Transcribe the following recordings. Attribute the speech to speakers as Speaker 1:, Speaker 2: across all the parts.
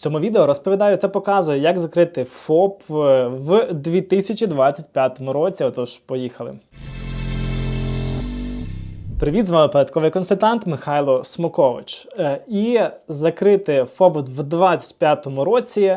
Speaker 1: цьому відео розповідаю та показую, як закрити ФОП е, в 2025 році. Отож, поїхали. Привіт, з вами податковий консультант Михайло Смокович. Е, І закрити ФОП в 2025 році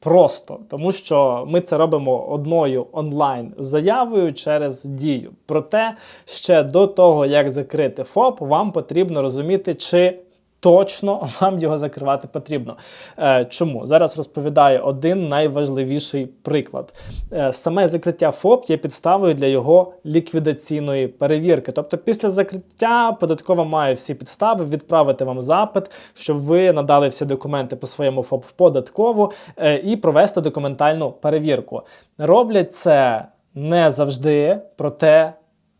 Speaker 1: просто, тому що ми це робимо одною онлайн заявою через дію. Проте ще до того, як закрити ФОП, вам потрібно розуміти, чи точно вам його закривати потрібно. Е, чому? Зараз розповідаю один найважливіший приклад. Е, саме закриття ФОП є підставою для його ліквідаційної перевірки. Тобто, після закриття податкова має всі підстави відправити вам запит, щоб ви надали всі документи по своєму ФОП в податкову е, і провести документальну перевірку. Роблять це не завжди, проте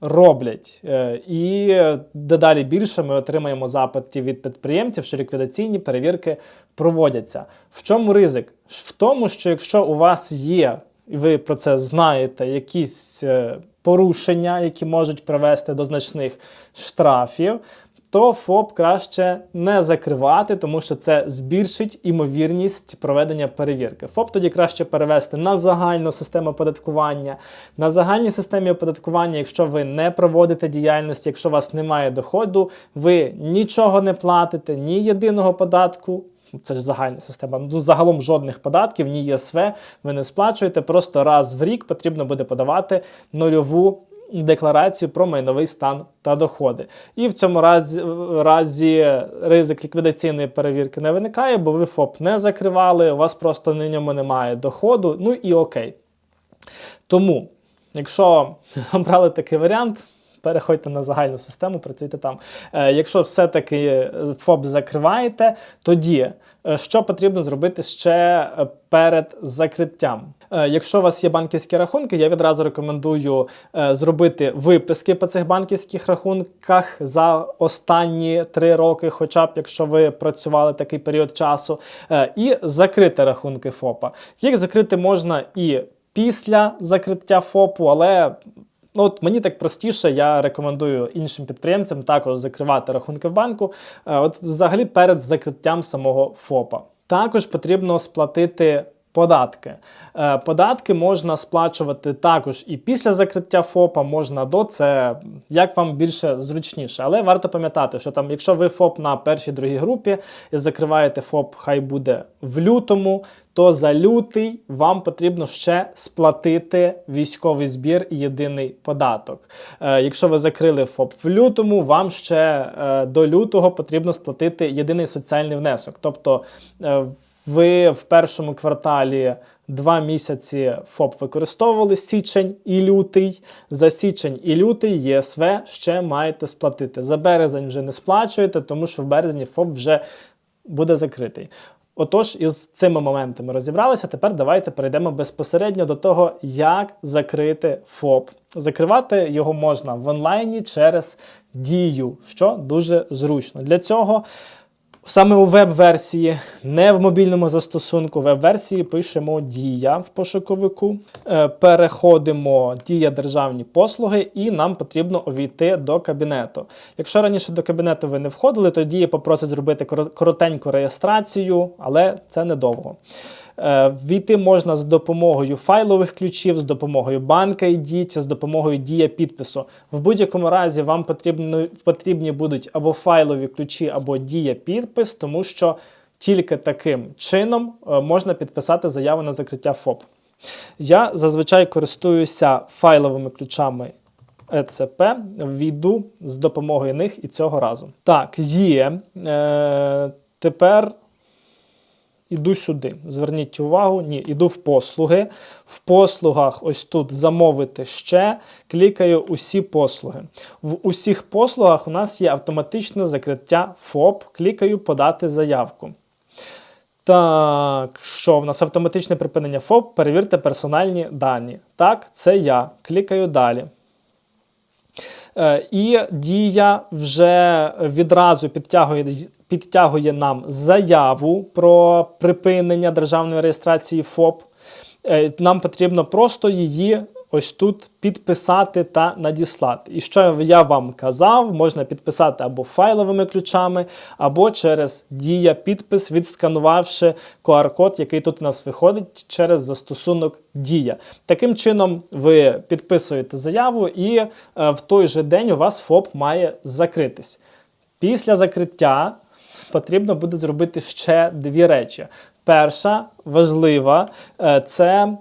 Speaker 1: роблять. Е, І дедалі більше ми отримаємо запитів від підприємців, що ліквідаційні перевірки проводяться. В чому ризик? В тому, що якщо у вас є, і ви про це знаєте, якісь е, порушення, які можуть привести до значних штрафів, то ФОП краще не закривати, тому що це збільшить імовірність проведення перевірки. ФОП тоді краще перевести на загальну систему оподаткування. На загальній системі оподаткування, якщо ви не проводите діяльність, якщо у вас немає доходу, ви нічого не платите, ні єдиного податку. Це ж загальна система. Ну, загалом жодних податків, ні ЄСВ ви не сплачуєте. Просто раз в рік потрібно буде подавати нульову декларацію про майновий стан та доходи. І в цьому разі, разі ризик ліквідаційної перевірки не виникає, бо ви ФОП не закривали, у вас просто на ньому немає доходу. Ну і окей. Тому, якщо обрали такий варіант. Переходьте на загальну систему, працюйте там. Е, якщо все-таки ФОП закриваєте, тоді е, що потрібно зробити ще е, перед закриттям? Е, якщо у вас є банківські рахунки, я відразу рекомендую е, зробити виписки по цих банківських рахунках за останні три роки, хоча б якщо ви працювали такий період часу, е, і закрити рахунки ФОПа. Їх закрити можна і після закриття ФОПу, але Ну, от мені так простіше, я рекомендую іншим підприємцям також закривати рахунки в банку. е, От взагалі перед закриттям самого ФОПа. Також потрібно сплатити податки. Е, Податки можна сплачувати також і після закриття ФОПа, можна до це, як вам більше зручніше. Але варто пам'ятати, що там, якщо ви ФОП на першій другій групі і закриваєте ФОП, хай буде в лютому, то за лютий вам потрібно ще сплатити військовий збір і єдиний податок. Е, якщо ви закрили ФОП в лютому, вам ще е, до лютого потрібно сплатити єдиний соціальний внесок. Тобто ви в першому кварталі два місяці ФОП використовували січень і лютий. За січень і лютий ЄСВ ще маєте сплатити. За березень вже не сплачуєте, тому що в березні ФОП вже буде закритий. Отож, із цими моментами розібралися. Тепер давайте перейдемо безпосередньо до того, як закрити ФОП. Закривати його можна в онлайні через дію, що дуже зручно. Для цього саме у веб-версії, не в мобільному застосунку, веб-версії пишемо Дія в пошуковику. Е, Переходимо Дія державні послуги, і нам потрібно увійти до кабінету. Якщо раніше до кабінету ви не входили, то Дія попросить зробити коротеньку реєстрацію, але це недовго. Е, Війти можна з допомогою файлових ключів, з допомогою банка ID чи з допомогою дія підпису. В будь-якому разі вам потрібно, потрібні будуть або файлові ключі, або дія підпис, тому що тільки таким чином е, можна підписати заяву на закриття ФОП. Я зазвичай користуюся файловими ключами ЕЦП, ввійду з допомогою них і цього разу. Так, є. Е, тепер Іду сюди. Зверніть увагу, ні, іду в послуги. В послугах, ось тут замовити ще, клікаю усі послуги. В усіх послугах у нас є автоматичне закриття ФОП. Клікаю подати заявку. Так, що в нас автоматичне припинення ФОП? Перевірте персональні дані. Так, це я. Клікаю далі. Е, І дія вже відразу підтягує, підтягує нам заяву про припинення державної реєстрації ФОП. Е, Нам потрібно просто її ось тут підписати та надіслати. І що я вам казав, можна підписати або файловими ключами, або через дія підпис, відсканувавши QR-код, який тут у нас виходить через застосунок Дія. Таким чином, ви підписуєте заяву, і е, в той же день у вас ФОП має закритись. Після закриття потрібно буде зробити ще дві речі. Перша важлива е, це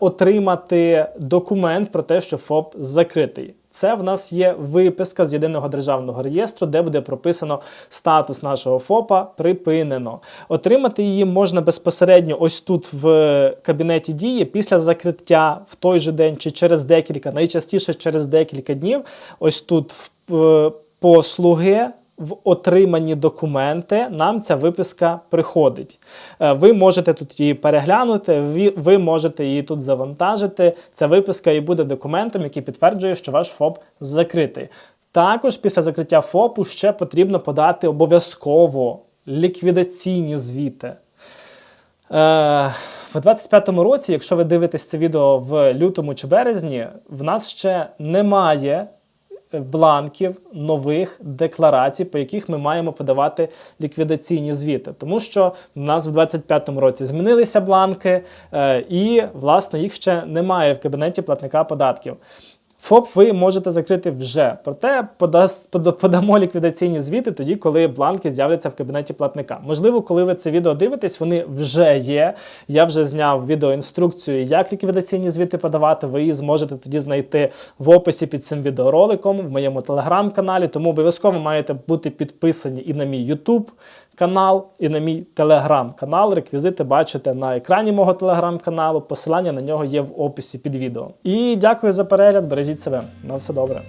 Speaker 1: отримати документ про те, що ФОП закритий. Це в нас є виписка з єдиного державного реєстру, де буде прописано статус нашого ФОПа припинено. Отримати її можна безпосередньо ось тут в кабінеті дії після закриття в той же день чи через декілька, найчастіше через декілька днів. Ось тут в е, послуги в отримані документи нам ця виписка приходить. Е, Ви можете тут її переглянути, ви- можете її тут завантажити. Ця виписка і буде документом, який підтверджує, що ваш ФОП закритий. Також після закриття ФОПу ще потрібно подати обов'язково ліквідаційні звіти. Е, в 25-му році, якщо ви дивитесь це відео в лютому чи березні, в нас ще немає бланків нових декларацій, по яких ми маємо подавати ліквідаційні звіти. Тому що в нас в 25-му році змінилися бланки, е, і власне їх ще немає в кабінеті платника податків. ФОП ви можете закрити вже, проте подамо ліквідаційні звіти тоді, коли бланки з'являться в кабінеті платника. Можливо, коли ви це відео дивитесь, вони вже є. Я вже зняв відеоінструкцію, як ліквідаційні звіти подавати. Ви її зможете тоді знайти в описі під цим відеороликом в моєму телеграм-каналі. Тому обов'язково маєте бути підписані і на мій YouTube канал, і на мій телеграм-канал. Реквізити бачите на екрані мого телеграм-каналу. Посилання на нього є в описі під відео. І дякую за перегляд. Бережіть себе. На все добре.